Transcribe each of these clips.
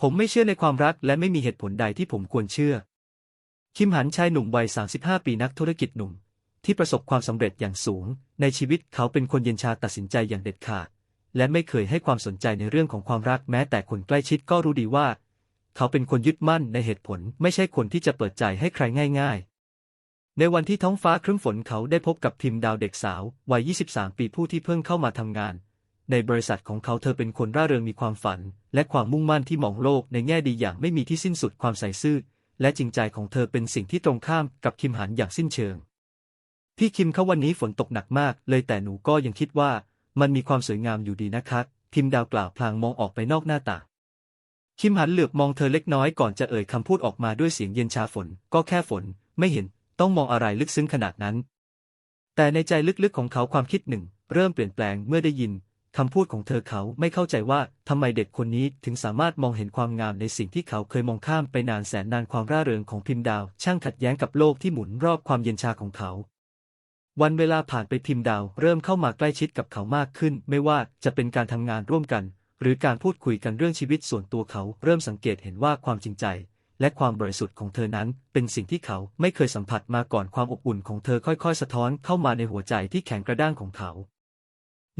ผมไม่เชื่อในความรักและไม่มีเหตุผลใดที่ผมควรเชื่อ คิมหันชายหนุ่มวัย 35 ปีนักธุรกิจหนุ่ม ที่ประสบความสำเร็จอย่างสูง ในชีวิตเขาเป็นคนเย็นชาตัดสินใจอย่างเด็ดขาด และไม่เคยให้ความสนใจในเรื่องของความรักแม้แต่คนใกล้ชิดก็รู้ดีว่า เขาเป็นคนยึดมั่นในเหตุผลไม่ใช่คนที่จะเปิดใจให้ใครง่าย ๆ ในวันที่ท้องฟ้าครึ้มฝนเขาได้พบกับพิมดาวเด็กสาววัย 23 ปีผู้ที่เพิ่งเข้ามาทำงาน ในบริษัทของเขาเธอเป็นคนร่าเริงมีความฝัน และความมุ่งมั่นที่มองโลกในแง่ดีอย่างไม่มีที่สิ้นสุดความใส่ซื่อ และจริงใจของเธอเป็นสิ่งที่ตรงข้ามกับคิมหันอย่างสิ้นเชิง พี่คิมเขาวันนี้ฝนตกหนักมาก เลยแต่หนูก็ยังคิดว่า มันมีความสวยงามอยู่ดีนะคะพิมดาวกล่าวพลางมองออกไปนอกหน้าต่างคิมหันเหลือบมองเธอเล็กน้อยก่อนจะเอ่ยคำพูดออกมาด้วยเสียงเย็นชาฝน ก็แค่ฝน ไม่เห็น ต้องมองอะไรลึกซึ้งขนาดนั้น แต่ในใจลึกๆของเขาความคิดหนึ่ง เริ่มเปลี่ยนแปลงเมื่อได้ยิน คำพูดของเธอเขาไม่เข้าใจว่าทำไมเด็กคนนี้ถึงสามารถมองเห็นความงามในสิ่งที่เขาเคยมองข้ามไปนานแสนนานความร่าเริงของพิมพ์ดาว ช่างขัดแย้งกับโลกที่หมุนรอบความเย็นชาของเขา วันเวลาผ่านไปพิมพ์ดาว เริ่มเข้ามาใกล้ชิดกับเขามากขึ้น ไม่ว่าจะเป็นการทำงานร่วมกัน หรือการพูดคุยกันเรื่องชีวิตส่วนตัวเขา เริ่มสังเกตเห็นว่าความจริงใจ และความบริสุทธิ์ของเธอนั้น เป็นสิ่งที่เขาไม่เคยสัมผัสมาก่อนความอบอุ่นของเธอค่อย ๆ สะท้อนเข้ามาในหัวใจที่แข็งกระด้างของเขา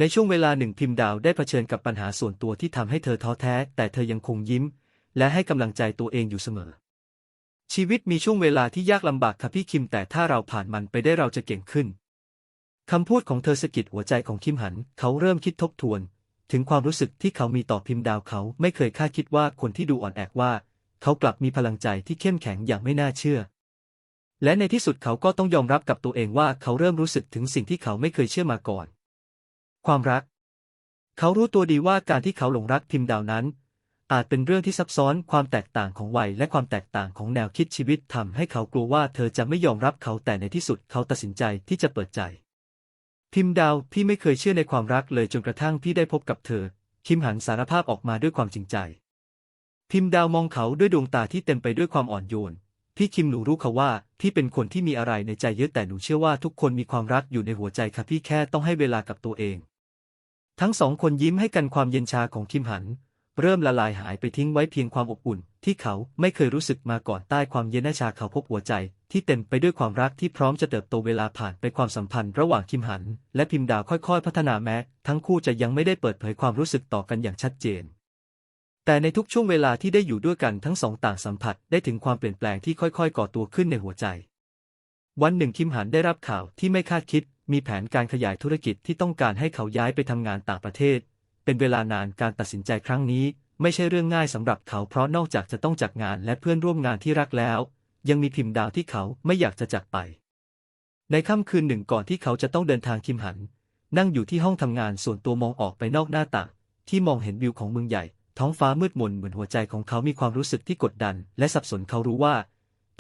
ในช่วงเวลาหนึ่งพิมพ์ดาวได้เผชิญกับปัญหาส่วนตัวที่ทำให้เธอท้อแท้ แต่เธอยังคงยิ้ม และให้กำลังใจตัวเองอยู่เสมอ ชีวิตมีช่วงเวลาที่ยากลำบากค่ะพี่คิมแต่ถ้าเราผ่านมันไปได้เราจะเก่งขึ้นคำพูดของเธอสะกิดหัวใจของคิมหัน เขาเริ่มคิดทบทวน ถึงความรู้สึกที่เขามีต่อพิมพ์ดาวเขาไม่เคยคาดคิดว่าคนที่ดูอ่อนแอว่า เขากลับมีพลังใจที่เข้มแข็งอย่างไม่น่าเชื่อ และในที่สุดเขาก็ต้องยอมรับกับตัวเองว่าเขาเริ่มรู้สึกถึงสิ่งที่เขาไม่เคยเชื่อมาก่อน ความรัก เขารู้ตัวดีว่าการที่เขาหลงรักพิมพ์ดาวนั้น อาจเป็นเรื่องที่ซับซ้อนความแตกต่างของวัยและความแตกต่างของแนวคิดชีวิตทำให้เขากลัวว่าเธอจะไม่ยอมรับเขาแต่ในที่สุดเขาตัดสินใจที่จะเปิดใจ พิมพ์ดาวพี่ไม่เคยเชื่อในความรักเลยจนกระทั่งพี่ได้พบกับเธอ คิมหันสารภาพออกมาด้วยความจริงใจ พิมพ์ดาวมองเขาด้วยดวงตาที่เต็มไปด้วยความอ่อนโยนพี่คิมหนูรู้เขาว่าพี่เป็นคนที่มีอะไรในใจเยอะแต่หนูเชื่อว่าทุกคนมีความรักอยู่ในหัวใจค่ะพี่แค่ต้องให้เวลากับตัวเอง ทั้งสองคนยิ้มให้กันความเย็นชาของคิมหัน เริ่มละลายหายไปทิ้งไว้เพียงความอบอุ่น ที่เขาไม่เคยรู้สึกมาก่อนใต้ความเย็นชาเขาพบหัวใจ ที่เต็มไปด้วยความรักที่พร้อมจะเติบโตเวลาผ่านไปความสัมพันธ์ระหว่างคิมหัน และพิมดาวค่อยๆ พัฒนาแม้ ทั้งคู่จะยังไม่ได้เปิดเผยความรู้สึกต่อกันอย่างชัดเจน แต่ในทุกช่วงเวลาที่ได้อยู่ด้วยกันทั้งสองต่างสัมผัสได้ถึงความเปลี่ยนแปลงที่ค่อยๆ ก่อตัวขึ้นในหัวใจ วันหนึ่งคิมหันได้รับข่าวที่ไม่คาดคิด มีแผนการขยายธุรกิจที่ต้องการให้เขาย้ายไปทำงานต่างประเทศ เป็นเวลานานการตัดสินใจครั้งนี้ ไม่ใช่เรื่องง่ายสำหรับเขาเพราะนอกจากจะต้องจากงานและเพื่อนร่วมงานที่รักแล้ว ยังมีพิมพ์ดาวที่เขาไม่อยากจะจากไป ในค่ำคืนหนึ่งก่อนที่เขาจะต้องเดินทางคิมหัน นั่งอยู่ที่ห้องทำงานส่วนตัวมองออกไปนอกหน้าต่างที่มองเห็นวิวของเมืองใหญ่ ท้องฟ้ามืดมนเหมือนหัวใจของเขามีความรู้สึกที่กดดัน และสับสนเขารู้ว่า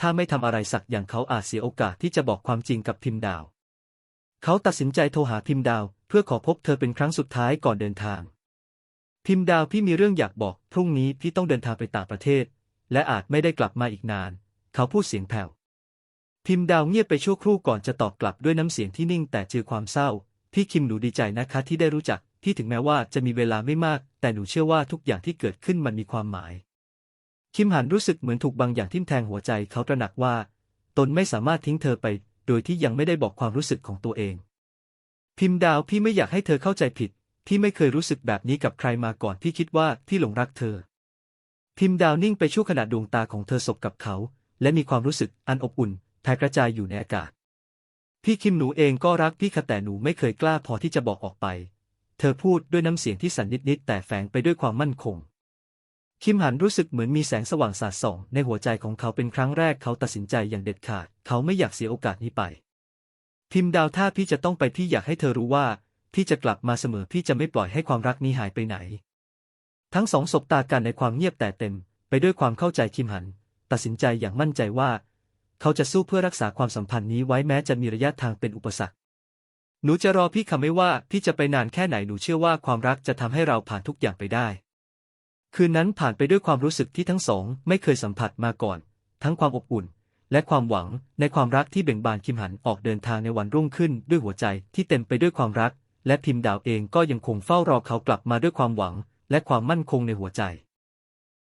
ถ้าไม่ทำอะไรสักอย่างเขาอาจเสียโอกาสที่จะบอกความจริงกับพิมพ์ดาว เขาตัดสินใจโทรหาพิมดาว เพื่อขอพบเธอเป็นครั้งสุดท้ายก่อนเดินทาง พิมดาวพี่มีเรื่องอยากบอก พรุ่งนี้พี่ต้องเดินทางไปต่างประเทศ และอาจไม่ได้กลับมาอีกนาน เขาพูดเสียงแผ่วพิมดาวเงียบไปชั่วครู่ก่อนจะตอบกลับด้วยน้ำเสียงที่นิ่งแต่เจือความเศร้า พี่คิมหนูดีใจนะคะที่ได้รู้จักพี่ถึงแม้ว่าจะมีเวลาไม่มาก แต่หนูเชื่อว่าทุกอย่างที่เกิดขึ้นมันมีความหมาย คิมหันรู้สึกเหมือนถูกบางอย่างทิ่มแทงหัวใจเขาตระหนักว่า ตนไม่สามารถทิ้งเธอไป โดยที่ยังไม่ได้บอกความรู้สึกของตัวเอง พิมพ์ดาวพี่ไม่อยากให้เธอเข้าใจผิด พี่ไม่เคยรู้สึกแบบนี้กับใครมาก่อนพี่คิดว่าพี่หลงรักเธอ พิมพ์ดาวนิ่งไปชั่วขณะดวงตาของเธอสบกับเขา และมีความรู้สึกอันอบอุ่นแผ่กระจายอยู่ในอากาศ พี่คิมหนูเองก็รักพี่ค่ะแต่หนูไม่เคยกล้าพอที่จะบอกออกไป เธอพูดด้วยน้ำเสียงที่สั่นนิดๆแต่แฝงไปด้วยความมั่นคง คิมหันรู้สึกเหมือนมีแสงสว่างสาดส่องในหัวใจของเขาเป็นครั้งแรกเขาตัดสินใจอย่างเด็ดขาด เขาไม่อยากเสียโอกาสนี้ไป พิมพ์ดาวถ้าพี่จะต้องไปพี่อยากให้เธอรู้ว่า พี่จะกลับมาเสมอพี่จะไม่ปล่อยให้ความรักนี้หายไปไหน ทั้งสองสบตากันในความเงียบแต่เต็ม ไปด้วยความเข้าใจคิมหัน ตัดสินใจอย่างมั่นใจว่า เขาจะสู้เพื่อรักษาความสัมพันธ์นี้ไว้แม้จะมีระยะทางเป็นอุปสรรคหนูจะรอพี่คำไม่ว่าพี่จะไปนานแค่ไหนหนูเชื่อว่าความรักจะทำให้เราผ่านทุกอย่างไปได้ คืนนั้นผ่านไปด้วยความรู้สึกที่ทั้งสองไม่เคยสัมผัสมาก่อน ทั้งความอบอุ่น และความหวังในความรักที่เบ่งบานคิมหันออกเดินทางในวันรุ่งขึ้นด้วยหัวใจที่เต็มไปด้วยความรัก และพิมพ์ดาวเองก็ยังคงเฝ้ารอเขากลับมาด้วยความหวัง และความมั่นคงในหัวใจ